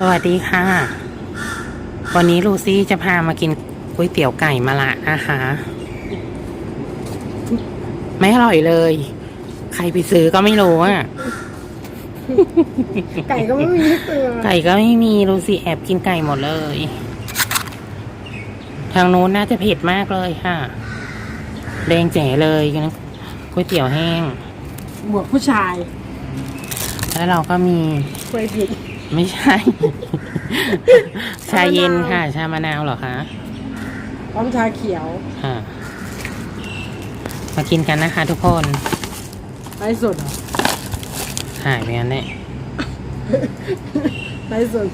สวัสดีค่ะ วันนี้ลูซี่จะพามากินก๋วยเตี๋ยวไก่มาละนะคะ ไม่อร่อยเลย ใครไปซื้อก็ไม่รู้อะ ไก่ก็ไม่มีให้เตือนไก่ก็ไม่มีลูซี่แอบกินไก่หมดเลย ทางโน้นน่าจะเผ็ดมากเลยค่ะแดงแจ๋เลยนะก๋วยเตี๋ยวแห้ง บวกผู้ชาย แล้วเราก็มีเคยผิดไม่ใช่ ชาเย็นค่ะ ชามะนาวเหรอคะพร้อมชาเขียวค่ะมากินกันนะคะทุกคนไรสดเหรอหายไปกันเนี่ยไรสด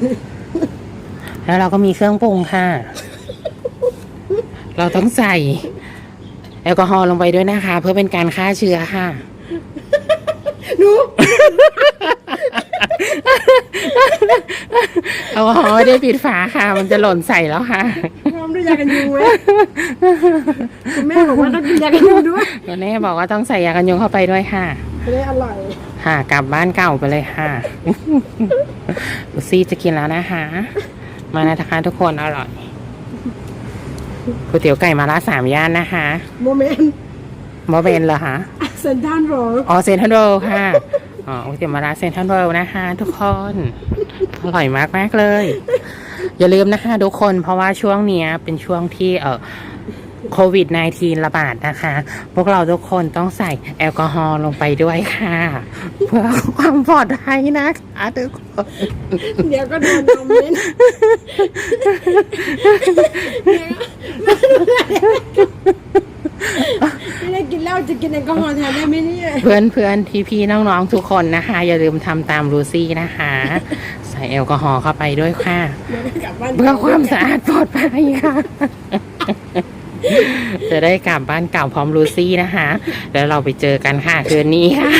แล้วเราก็มีเครื่องปรุงค่ะ เราต้องใส่แอลกอฮอล์ลงไปด้วยนะคะ เพื่อเป็นการฆ่าเชื้อค่ะ หนู แอลกอฮอล์ไม่ได้ปิดฝาค่ะ มันจะหล่นใส่แล้วค่ะพร้อมด้วยยากันยุงไหมคุณแม่บอกว่าต้องกินยากันยุงด้วยตัวนี้บอกว่าต้องใส่ยากันยุงเข้าไปด้วยค่ะจะได้อร่อยค่ะกลับบ้านเก่าไปเลยค่ะลูซี่จะกินแล้วนะคะ มานะคะทุกคนอร่อยก๋วยเตี๋ยวไก่มาละสามย่านนะคะโมเมนต์บอเบนเหรอคะเซนทรันโรลอ๋อเซนทรัลโรลค่ะ อ๋อก๋วยเตี๋ยวมาละเซนทรัลโรลนะคะ ทุกคน อร่อยมากมากเลย อย่าลืมนะคะทุกคนเพราะว่าช่วงนี้เป็นช่วงที่เออโควิด -19 ระบาดนะคะ พวกเราทุกคนต้องใส่แอลกอฮอล์ลงไปด้วยค่ะ เพื่อความปลอดภัยนะคะทุกคน เดี๋ยวก็โดนคอมเมนต์ไม่ได้กินเหล้า จะกินแอลกอฮอล์แทนได้ไหมเนี่ยเพื่อนเพื่อนพี่พี่ๆน้องๆทุกคนนะคะ อย่าลืมทำตามลูซี่นะคะ ใส่แอลกอฮอล์เข้าไปด้วยค่ะเดี๋ยวได้กลับบ้านเพื่อความสะอาดปลอดภัยค่ะ จะได้กลับบ้านเก่าพร้อมลูซี่นะคะ แล้วเราไปเจอกันค่ะคืนนี้ค่ะ